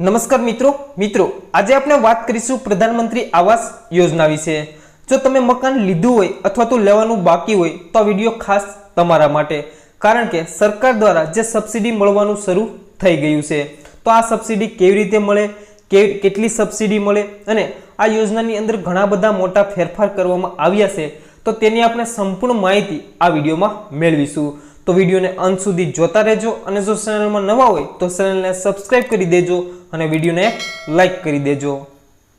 નમસ્કાર મિત્રો. મિત્રો, આજે આપણે વાત કરીશું પ્રધાનમંત્રી આવાસ યોજના વિશે. જો તમે મકાન લીધું હોય અથવા તો લેવાનું બાકી હોય, તો આ વીડિયો ખાસ તમારા માટે. કારણ કે સરકાર દ્વારા જે સબસિડી મળવાનું શરૂ થઈ ગયું છે, તો આ સબસિડી કેવી રીતે મળે કેટલી સબસિડી મળે અને આ યોજનાની અંદર ઘણા બધા મોટા ફેરફાર કરવામાં આવ્યા છે, તો તેની આપણે સંપૂર્ણ માહિતી આ વિડીયોમાં મેળવીશું. તો વિડીયોને અંત સુધી જોતા રહેજો અને જો ચેનલમાં નવા હોય તો ચેનલને સબસ્ક્રાઇબ કરી દેજો અને વિડીયોને લાઈક કરી દેજો.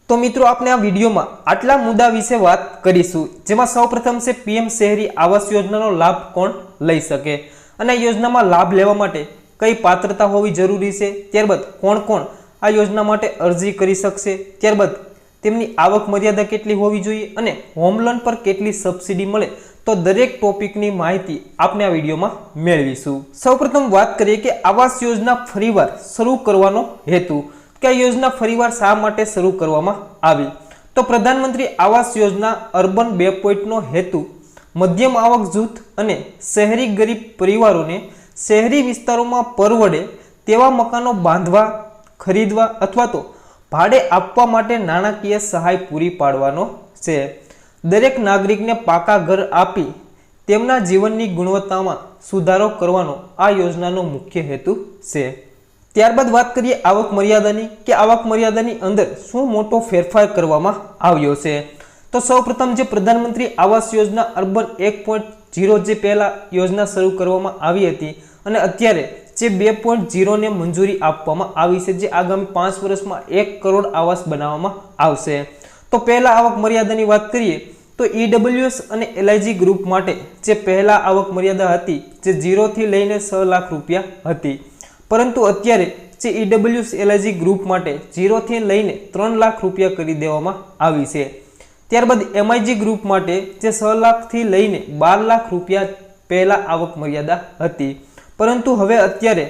તો મિત્રો, આપણે આ વિડીયોમાં આટલા મુદ્દા વિશે વાત કરીશું, જેમાં સૌપ્રથમ છે પીએમ શહેરી આવાસ યોજનાનો લાભ કોણ લઈ શકે અને યોજનામાં લાભ લેવા માટે કઈ પાત્રતા હોવી જરૂરી છે, ત્યારબાદ કોણ કોણ આ યોજના માટે અરજી કરી શકશે, ત્યારબાદ તેમની આવક મર્યાદા કેટલી હોવી જોઈએ અને હોમ લોન પર કેટલી સબસિડી મળે તો દરેક ટોપિકની માહિતી આપણે આ વિડીયોમાં મેળવીશું. સૌપ્રથમ વાત કરીએ કે આવાસ યોજના ફરીવાર શરૂ કરવાનો હેતુ કે આ યોજના ફરીવાર શા માટે શરૂ કરવામાં આવી? તો પ્રધાનમંત્રી આવાસ યોજના અર્બન બે પોઈન્ટનો હેતુ, મધ્યમ આવક જૂથ અને શહેરી ગરીબ પરિવારોને શહેરી વિસ્તારોમાં પરવડે તેવા મકાનો બાંધવા, ખરીદવા અથવા તો ભાડે આપવા માટે નાણાકીય સહાય પૂરી પાડવાનો છે. દરેક નાગરિકને પાકા ઘર આપી તેમના જીવનની ગુણવત્તામાં સુધારો કરવાનો આ યોજનાનો મુખ્ય હેતુ છે. ત્યારબાદ વાત કરીએ આવક મર્યાદાની, કે આવક મર્યાદાની અંદર શું મોટો ફેરફાર કરવામાં આવ્યો છે? તો સૌપ્રથમ જે પ્રધાનમંત્રી આવાસ યોજના અર્બન એક પોઈન્ટ જીરો જે પહેલાં યોજના શરૂ કરવામાં આવી હતી અને અત્યારે જે બે પોઈન્ટ જીરોને મંજૂરી આપવામાં આવી છે, જે આગામી પાંચ વર્ષમાં એક કરોડ આવાસ બનાવવામાં આવશે. તો પહેલા આવક મર્યાદાની વાત કરીએ, તો ઈડબ્લ્યુએસ અને એલઆઈજી ગ્રુપ માટે જે પહેલા આવક મર્યાદા હતી, જે ઝીરોથી લઈને છ લાખ રૂપિયા હતી. પરંતુ અત્યારે જે ઈડબ્લ્યુએસ એલઆઈજી ગ્રુપ માટે ઝીરોથી લઈને ત્રણ લાખ રૂપિયા કરી દેવામાં આવી છે. ત્યારબાદ એમઆઈજી ગ્રુપ માટે જે છ લાખથી લઈને બાર લાખ રૂપિયા પહેલાં આવક મર્યાદા હતી. પરંતુ હવે અત્યારે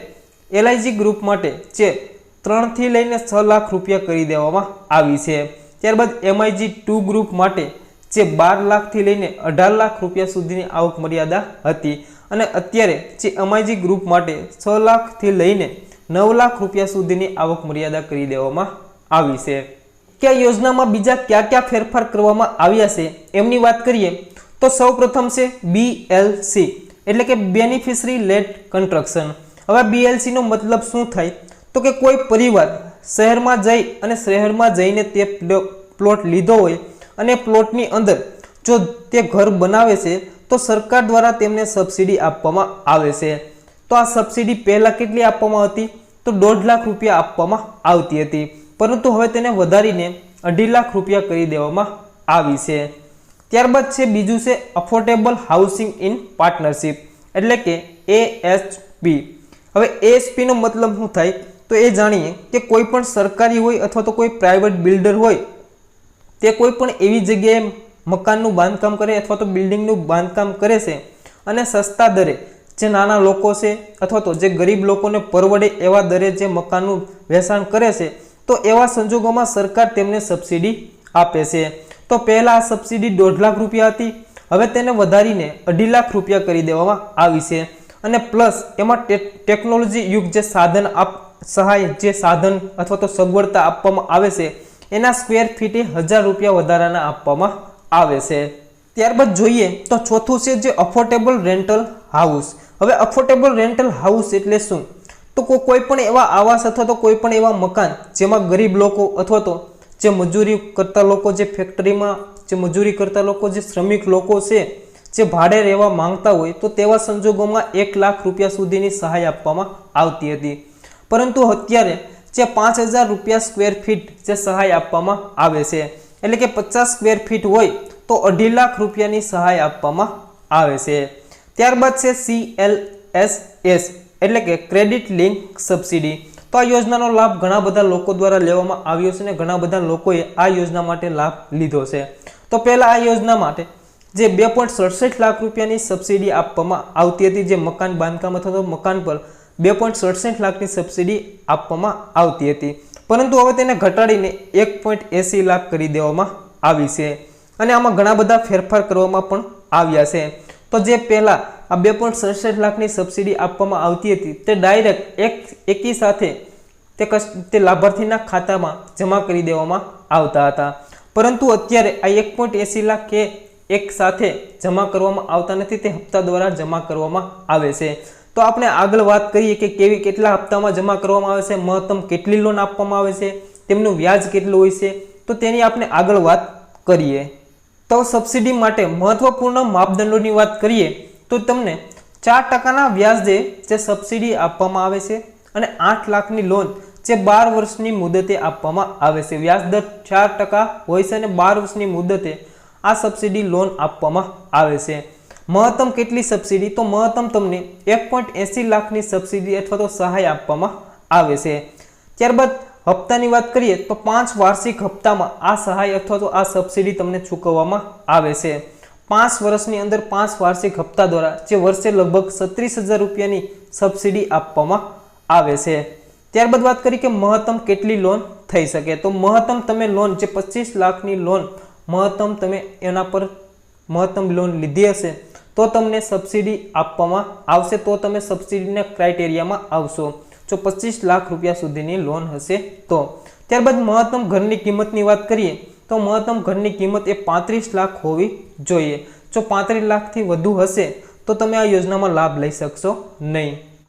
એલઆઈજી ગ્રુપ માટે જે ત્રણથી લઈને છ લાખ રૂપિયા કરી દેવામાં આવી છે. ત્યારબાદ એમઆઈજી ટુ ગ્રુપ માટે જે બાર લાખથી લઈને અઢાર લાખ રૂપિયા સુધીની આવક મર્યાદા હતી અને અત્યારે જે એમઆઈજી ગ્રુપ માટે છ લાખથી લઈને નવ લાખ રૂપિયા સુધીની આવક મર્યાદા કરી દેવામાં આવી છે. કે યોજનામાં બીજા કયા કયા ફેરફાર કરવામાં આવ્યા છે એમની વાત કરીએ તો સૌપ્રથમ છે બીએલસી એટલે કે બેનિફિશરી લેટ કન્સ્ટ્રક્શન હવે બીએલસીનો મતલબ શું થાય? તો કે કોઈ પરિવાર શહેરમાં જઈ અને શહેરમાં જઈને તે પ્લોટ લીધો હોય અને પ્લોટની અંદર જો તે ઘર બનાવે છે, તો સરકાર દ્વારા તેમને સબસિડી આપવામાં આવે છે. તો આ સબસિડી પહેલાં કેટલી આપવામાં હતી? તો દોઢ લાખ રૂપિયા આપવામાં આવતી હતી. પરંતુ હવે તેને વધારીને અઢી લાખ રૂપિયા કરી દેવામાં આવી છે. ત્યારબાદ છે બીજું છે અફોર્ડેબલ હાઉસિંગ ઇન પાર્ટનરશિપ એટલે કે એએચપી હવે એ નો મતલબ શું થાય? તો એ જાણીએ કે કોઈ પણ સરકારી હોય અથવા તો કોઈ પ્રાઇવેટ બિલ્ડર હોય, તે કોઈ પણ એવી જગ્યાએ મકાનનું બાંધકામ કરે અથવા તો બિલ્ડિંગનું બાંધકામ કરે છે અને સસ્તા દરે જે નાના લોકો છે અથવા તો જે ગરીબ લોકોને પરવડે એવા દરે જે મકાનનું વેચાણ કરે છે, તો એવા સંજોગોમાં સરકાર તેમને સબસિડી આપે છે. તો પહેલાં આ સબસિડી દોઢ લાખ રૂપિયા હતી, હવે તેને વધારીને અઢી લાખ રૂપિયા કરી દેવામાં આવી છે. અને પ્લસ એમાં ટેકનોલોજી યુગ જે સાધન આપ સહાય જે સાધન અથવા તો સગવડતા આપવામાં આવે છે, એના સ્ક્વેર ફીટે હજાર રૂપિયા વધારાના આપવામાં આવે છે. ત્યારબાદ જોઈએ તો ચોથું છે જે અફોર્ડેબલ રેન્ટલ હાઉસ હવે અફોર્ડેબલ રેન્ટલ હાઉસ એટલે શું? તો કોઈ પણ એવા આવાસ અથવા તો કોઈ પણ એવા મકાન જેમાં ગરીબ લોકો અથવા તો જે મજૂરી કરતા લોકો, જે ફેક્ટરીમાં જે મજૂરી કરતા લોકો, જે શ્રમિક લોકો છે, જે ભાડે રહેવા માંગતા હોય, તો તેવા સંજોગોમાં એક લાખ રૂપિયા સુધીની સહાય આપવામાં આવતી હતી. પરંતુ અત્યારે જે પાંચ હજાર રૂપિયા સ્ક્વેર ફીટ જે સહાય આપવામાં આવે છે, એટલે કે પચાસ સ્ક્વેર ફીટ હોય તો અઢી લાખ રૂપિયાની સહાય આપવામાં આવે છે. ત્યારબાદ છે સી એલ એસ એસ એટલે કે ક્રેડિટ લિંક સબસિડી તો આ યોજનાનો લાભ ઘણા બધા લોકો દ્વારા લેવામાં આવ્યો છે અને ઘણા બધા લોકોએ આ યોજના માટે લાભ લીધો છે. તો પહેલાં આ યોજના માટે જે બે પોઈન્ટ સડસઠ લાખ રૂપિયાની સબસિડી આપવામાં આવતી હતી, જે મકાન, બાંધકામ અથવા તો મકાન પર બે પોઈન્ટ સડસઠ લાખની સબસિડી આપવામાં આવતી હતી. પરંતુ હવે તેને ઘટાડીને એક પોઈન્ટ એંસી લાખ કરી દેવામાં આવી છે. અને આમાં ઘણા બધા ફેરફાર કરવામાં પણ આવ્યા છે. તો જે પહેલાં આ બે પોઈન્ટ સડસઠ લાખની સબસિડી આપવામાં આવતી હતી, તે ડાયરેક્ટ એક, એકી સાથે તે કસ, તે લાભાર્થીના ખાતામાં જમા કરી દેવામાં આવતા હતા. પરંતુ અત્યારે આ એક પોઈન્ટ એંસી લાખ કે એક સાથે જમા કરવામાં આવતા નથી, તે હપ્તા દ્વારા જમા કરવામાં આવે છે. તો આપણે આગળ વાત કરીએ કે કેવી કેટલા હપ્તામાં જમા કરવામાં આવે છે, મહત્તમ કેટલી લોન આપવામાં આવે છે, તેમનું વ્યાજ કેટલું હોય છે, તો તેની આપણે આગળ વાત કરીએ. તો સબસિડી માટે મહત્વપૂર્ણ માપદંડોની વાત કરીએ, તો તમને ચાર ટકાના વ્યાજે જે સબસિડી આપવામાં આવે છે અને આઠ લાખની લોન જે બાર વર્ષની મુદતે આપવામાં આવે છે. વ્યાજ દર ચાર ટકા હોય છે અને બાર વર્ષની મુદતે આ સબસિડી લોન આપવામાં આવે છે. મહત્તમ કેટલી સબસિડી? તો મહત્તમ તમને એક પોઈન્ટ એંસી લાખની સબસિડી અથવા તો સહાય આપવામાં આવે છે. ત્યારબાદ હપ્તાની વાત કરીએ તો પાંચ વાર્ષિક હપ્તામાં આ સહાય અથવા તો આ સબસિડી તમને ચૂકવવામાં આવે છે. પાંચ વર્ષની અંદર પાંચ વાર્ષિક હપ્તા દ્વારા જે વર્ષે લગભગ છત્રીસ હજાર રૂપિયાની સબસિડી આપવામાં આવે છે. ત્યારબાદ વાત કરી કે મહત્તમ કેટલી લોન થઈ શકે? તો મહત્તમ તમે લોન જે પચીસ લાખની લોન મહત્તમ તમે એના પર મહત્તમ લોન લીધી હશે. તો તમને સબસિડી આપવામાં આવશે, તો તમે સબસિડીના ક્રાઇટેરિયામાં આવશો. જો પચીસ લાખ રૂપિયા સુધીની લોન હશે તો. ત્યારબાદ મહત્તમ ઘરની કિંમતની વાત કરીએ, તો મહત્તમ ઘરની કિંમત એ પાંત્રીસ લાખ હોવી જોઈએ. જો પાંત્રીસ લાખથી વધુ હશે, તો તમે આ યોજનામાં લાભ લઈ શકશો નહીં.